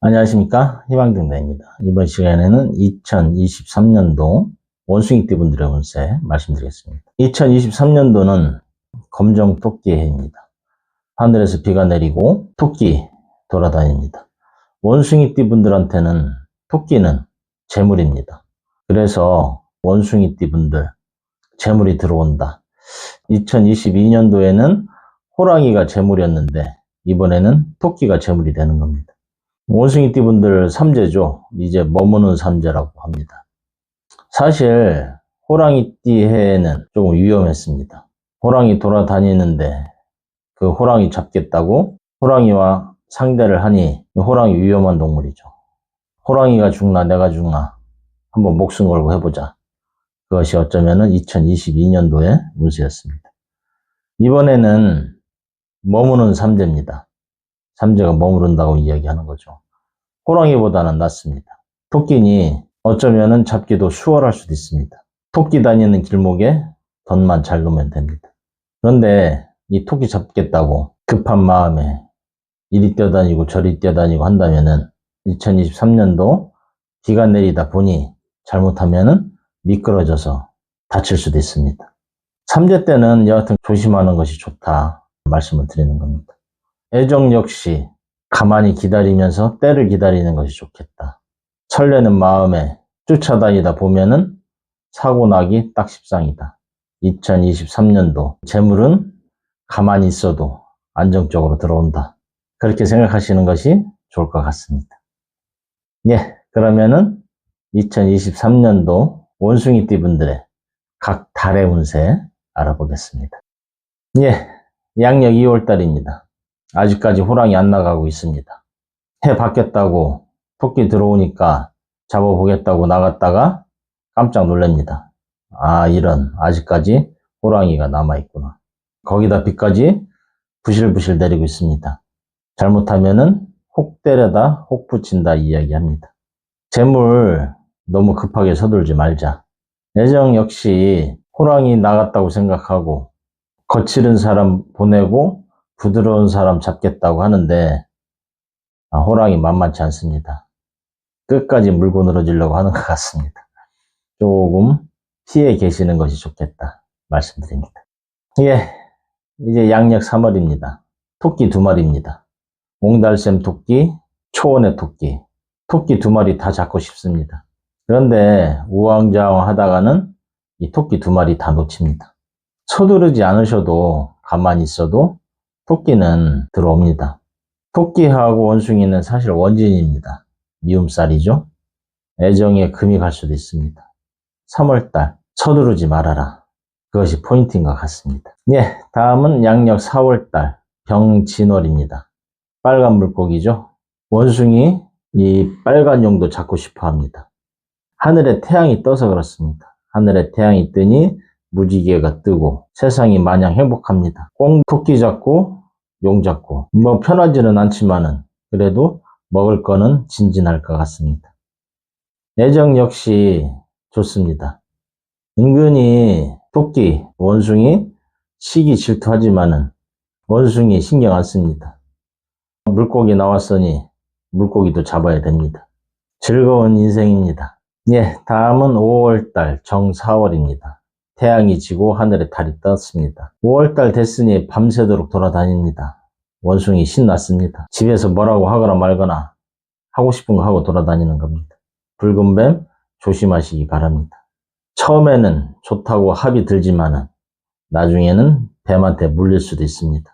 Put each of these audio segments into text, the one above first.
안녕하십니까 희망등대입니다. 이번 시간에는 2023년도 원숭이띠 분들의 운세 말씀드리겠습니다. 2023년도는 검정 토끼의 해입니다. 하늘에서 비가 내리고 토끼 돌아다닙니다. 원숭이띠 분들한테는 토끼는 재물입니다. 그래서 원숭이띠 분들 재물이 들어온다. 2022년도에는 호랑이가 재물이었는데 이번에는 토끼가 재물이 되는 겁니다. 원숭이 띠 분들 삼재죠. 이제 머무는 삼재라고 합니다. 사실 호랑이 띠 해에는 조금 위험했습니다. 호랑이 돌아다니는데 그 호랑이 잡겠다고 호랑이와 상대를 하니 호랑이 위험한 동물이죠. 호랑이가 죽나 내가 죽나 한번 목숨 걸고 해보자. 그것이 어쩌면은 2022년도의 운세였습니다. 이번에는 머무는 삼재입니다. 삼재가 머무른다고 이야기하는 거죠. 호랑이보다는 낫습니다. 토끼니 어쩌면은 잡기도 수월할 수도 있습니다. 토끼 다니는 길목에 덧만 잘 놓으면 됩니다. 그런데 이 토끼 잡겠다고 급한 마음에 이리 뛰어다니고 저리 뛰어다니고 한다면은 2023년도 비가 내리다 보니 잘못하면은 미끄러져서 다칠 수도 있습니다. 삼재 때는 여하튼 조심하는 것이 좋다 말씀을 드리는 겁니다. 애정 역시 가만히 기다리면서 때를 기다리는 것이 좋겠다. 설레는 마음에 쫓아다니다 보면은 사고 나기 딱 십상이다. 2023년도 재물은 가만히 있어도 안정적으로 들어온다. 그렇게 생각하시는 것이 좋을 것 같습니다. 예, 그러면은 2023년도 원숭이띠 분들의 각 달의 운세 알아보겠습니다. 예, 양력 2월달입니다. 아직까지 호랑이 안 나가고 있습니다. 해 바뀌었다고 토끼 들어오니까 잡아보겠다고 나갔다가 깜짝 놀랍니다. 아, 이런, 아직까지 호랑이가 남아있구나. 거기다 비까지 부실부실 내리고 있습니다. 잘못하면은 혹 때려다 혹 붙인다 이야기합니다. 재물 너무 급하게 서둘지 말자. 애정 역시 호랑이 나갔다고 생각하고 거칠은 사람 보내고 부드러운 사람 잡겠다고 하는데 아, 호랑이 만만치 않습니다. 끝까지 물고 늘어지려고 하는 것 같습니다. 조금 피해 계시는 것이 좋겠다 말씀드립니다. 예, 이제 양력 3월입니다. 토끼 두 마리입니다. 옹달샘 토끼, 초원의 토끼, 토끼 두 마리 다 잡고 싶습니다. 그런데 우왕좌왕 하다가는 이 토끼 두 마리 다 놓칩니다. 서두르지 않으셔도 가만히 있어도 토끼는 들어옵니다. 토끼하고 원숭이는 사실 원진입니다. 미움살이죠. 애정에 금이 갈 수도 있습니다. 3월달 서두르지 말아라. 그것이 포인트인 것 같습니다. 예, 다음은 양력 4월달 병진월입니다. 빨간 물고기죠. 원숭이 이 빨간 용도 잡고 싶어 합니다. 하늘에 태양이 떠서 그렇습니다. 하늘에 태양이 뜨니 무지개가 뜨고 세상이 마냥 행복합니다. 꽁 토끼 잡고 용 잡고 뭐 편하지는 않지만은 그래도 먹을 거는 진진할 것 같습니다. 애정 역시 좋습니다. 은근히 토끼, 원숭이 시기 질투하지만은 원숭이 신경 안 씁니다. 물고기 나왔으니 물고기도 잡아야 됩니다. 즐거운 인생입니다. 예, 다음은 5월달 정4월입니다. 태양이 지고 하늘에 달이 떴습니다. 5월달 됐으니 밤새도록 돌아다닙니다. 원숭이 신났습니다. 집에서 뭐라고 하거나 말거나 하고 싶은 거 하고 돌아다니는 겁니다. 붉은 뱀 조심하시기 바랍니다. 처음에는 좋다고 합이 들지만은 나중에는 뱀한테 물릴 수도 있습니다.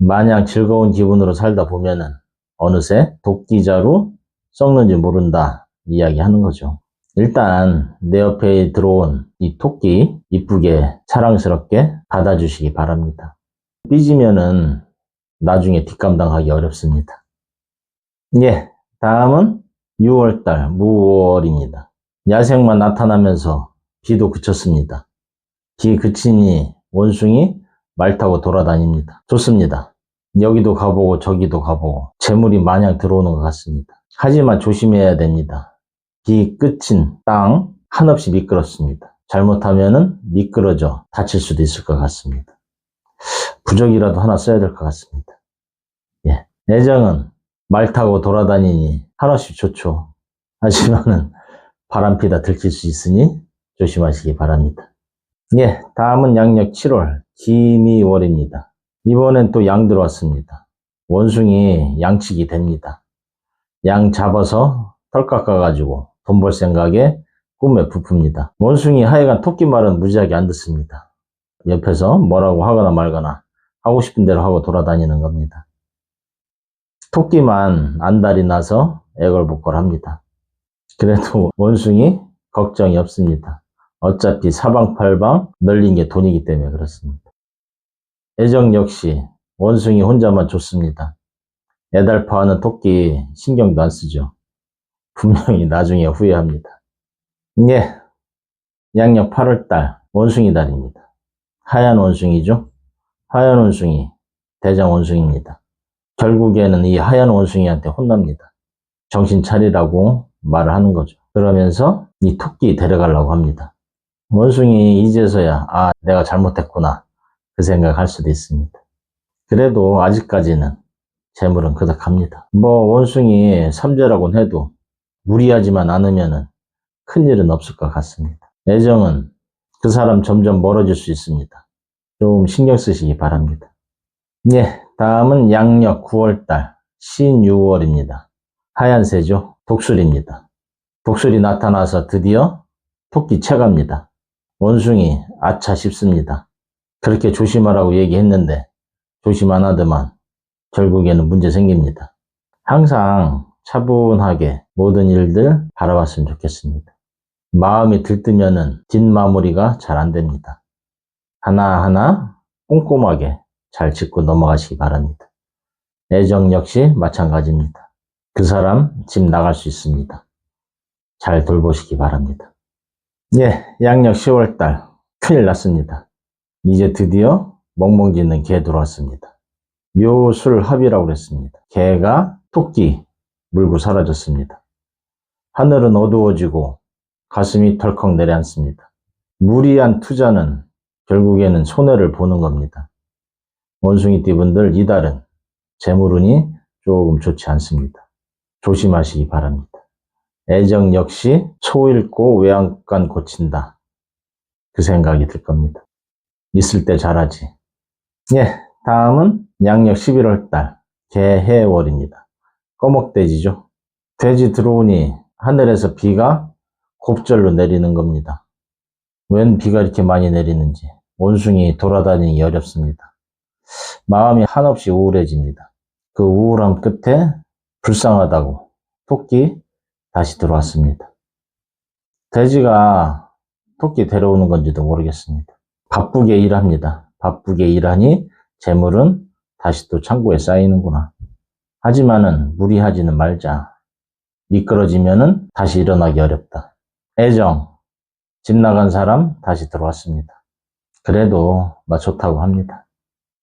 마냥 즐거운 기분으로 살다 보면은 어느새 도끼자루 썩는지 모른다 이야기하는 거죠. 일단 내 옆에 들어온 이 토끼 이쁘게 사랑스럽게 받아주시기 바랍니다. 삐지면은 나중에 뒷감당하기 어렵습니다. 예, 다음은 6월달 무월입니다. 야생만 나타나면서 비도 그쳤습니다. 비 그치니 원숭이 말 타고 돌아다닙니다. 좋습니다. 여기도 가보고 저기도 가보고 재물이 마냥 들어오는 것 같습니다. 하지만 조심해야 됩니다. 비 끝인 땅 한없이 미끄럽습니다. 잘못하면은 미끄러져 다칠 수도 있을 것 같습니다. 부적이라도 하나 써야 될 것 같습니다. 예. 애정은 말 타고 돌아다니니 하나씩 좋죠. 하지만은 바람 피다 들킬 수 있으니 조심하시기 바랍니다. 예, 다음은 양력 7월 기미월입니다. 이번엔 또 양 들어왔습니다. 원숭이 양치기 됩니다. 양 잡아서 털 깎아가지고 돈 벌 생각에 꿈에 부풉니다. 원숭이 하여간 토끼 말은 무지하게 안 듣습니다. 옆에서 뭐라고 하거나 말거나 하고 싶은 대로 하고 돌아다니는 겁니다. 토끼만 안달이 나서 애걸복걸합니다. 그래도 원숭이 걱정이 없습니다. 어차피 사방팔방 널린 게 돈이기 때문에 그렇습니다. 애정 역시 원숭이 혼자만 좋습니다. 애달파하는 토끼 신경도 안 쓰죠. 분명히 나중에 후회합니다. 예, 양력 8월달 원숭이 달입니다. 하얀 원숭이죠. 하얀 원숭이, 대장 원숭이입니다. 결국에는 이 하얀 원숭이한테 혼납니다. 정신 차리라고 말을 하는 거죠. 그러면서 이 토끼 데려가려고 합니다. 원숭이 이제서야 아 내가 잘못했구나 그 생각할 수도 있습니다. 그래도 아직까지는 재물은 그득합니다. 뭐 원숭이 삼재라고는 해도 무리하지만 않으면은 큰일은 없을 것 같습니다. 애정은 그 사람 점점 멀어질 수 있습니다. 좀 신경 쓰시기 바랍니다. 예, 다음은 양력 9월달 신유월입니다. 하얀새죠. 독수리입니다. 독수리 나타나서 드디어 토끼 채갑니다. 원숭이 아차 싶습니다. 그렇게 조심하라고 얘기했는데 조심 안 하더만 결국에는 문제 생깁니다. 항상 차분하게 모든 일들 바라봤으면 좋겠습니다. 마음이 들뜨면은 뒷마무리가 잘 안 됩니다. 하나하나 꼼꼼하게 잘 짚고 넘어가시기 바랍니다. 애정 역시 마찬가지입니다. 그 사람 집 나갈 수 있습니다. 잘 돌보시기 바랍니다. 예, 양력 10월달 큰일 났습니다. 이제 드디어 멍멍 짓는 개 들어왔습니다. 묘술 합이라고 그랬습니다. 개가 토끼 물고 사라졌습니다. 하늘은 어두워지고 가슴이 덜컥 내려앉습니다. 무리한 투자는 결국에는 손해를 보는 겁니다. 원숭이 띠분들 이달은 재물운이 조금 좋지 않습니다. 조심하시기 바랍니다. 애정 역시 소 잃고 외양간 고친다. 그 생각이 들 겁니다. 있을 때 잘하지. 예, 다음은 양력 11월 달 개해월입니다. 꺼먹돼지죠. 돼지 들어오니 하늘에서 비가 곱절로 내리는 겁니다. 웬 비가 이렇게 많이 내리는지 원숭이 돌아다니기 어렵습니다. 마음이 한없이 우울해집니다. 그 우울함 끝에 불쌍하다고 토끼 다시 들어왔습니다. 돼지가 토끼 데려오는 건지도 모르겠습니다. 바쁘게 일합니다. 바쁘게 일하니 재물은 다시 또 창고에 쌓이는구나. 하지만은 무리하지는 말자. 미끄러지면은 다시 일어나기 어렵다. 애정. 집 나간 사람 다시 들어왔습니다. 그래도 뭐 좋다고 합니다.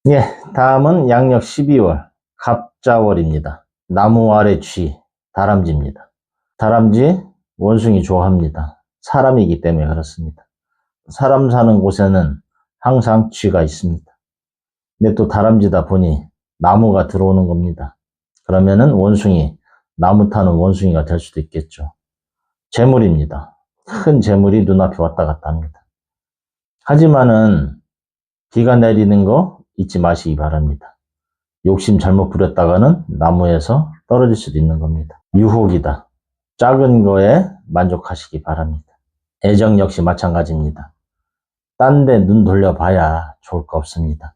예, 다음은 양력 12월 갑자월입니다. 나무 아래 쥐, 다람쥐입니다. 다람쥐 원숭이 좋아합니다. 사람이기 때문에 그렇습니다. 사람 사는 곳에는 항상 쥐가 있습니다. 근데 또 다람쥐다 보니 나무가 들어오는 겁니다. 그러면은 원숭이, 나무 타는 원숭이가 될 수도 있겠죠. 재물입니다. 큰 재물이 눈앞에 왔다 갔다 합니다. 하지만은 비가 내리는 거 잊지 마시기 바랍니다. 욕심 잘못 부렸다가는 나무에서 떨어질 수도 있는 겁니다. 유혹이다. 작은 거에 만족하시기 바랍니다. 애정 역시 마찬가지입니다. 딴 데 눈 돌려봐야 좋을 거 없습니다.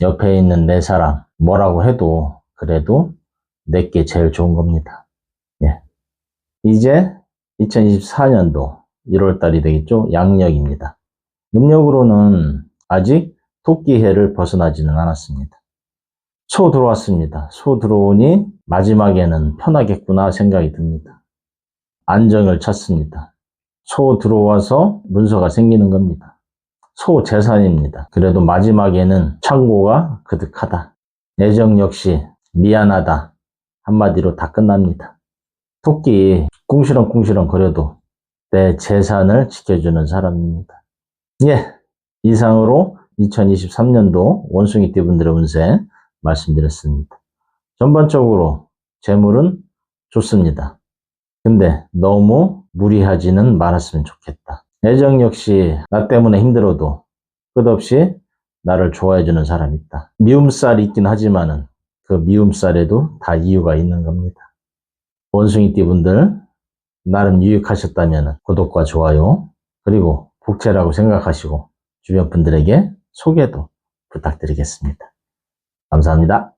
옆에 있는 내 사람, 뭐라고 해도 그래도 내게 제일 좋은 겁니다. 예. 이제 2024년도 1월달이 되겠죠? 양력입니다. 음력으로는 아직 토끼해를 벗어나지는 않았습니다. 소 들어왔습니다. 소 들어오니 마지막에는 편하겠구나 생각이 듭니다. 안정을 찾습니다. 소 들어와서 문서가 생기는 겁니다. 소 재산입니다. 그래도 마지막에는 창고가 그득하다. 애정 역시 미안하다. 한마디로 다 끝납니다. 토끼 꿍시렁꿍시렁 거려도 내 재산을 지켜주는 사람입니다. 예, 이상으로 2023년도 원숭이 띠 분들의 운세 말씀드렸습니다. 전반적으로 재물은 좋습니다. 근데 너무 무리하지는 말았으면 좋겠다. 애정 역시 나 때문에 힘들어도 끝없이 나를 좋아해주는 사람이 있다. 미움살이 있긴 하지만은 그 미움살에도 다 이유가 있는 겁니다. 원숭이 띠 분들 나름 유익하셨다면 구독과 좋아요 그리고 복채라고 생각하시고 주변 분들에게 소개도 부탁드리겠습니다. 감사합니다.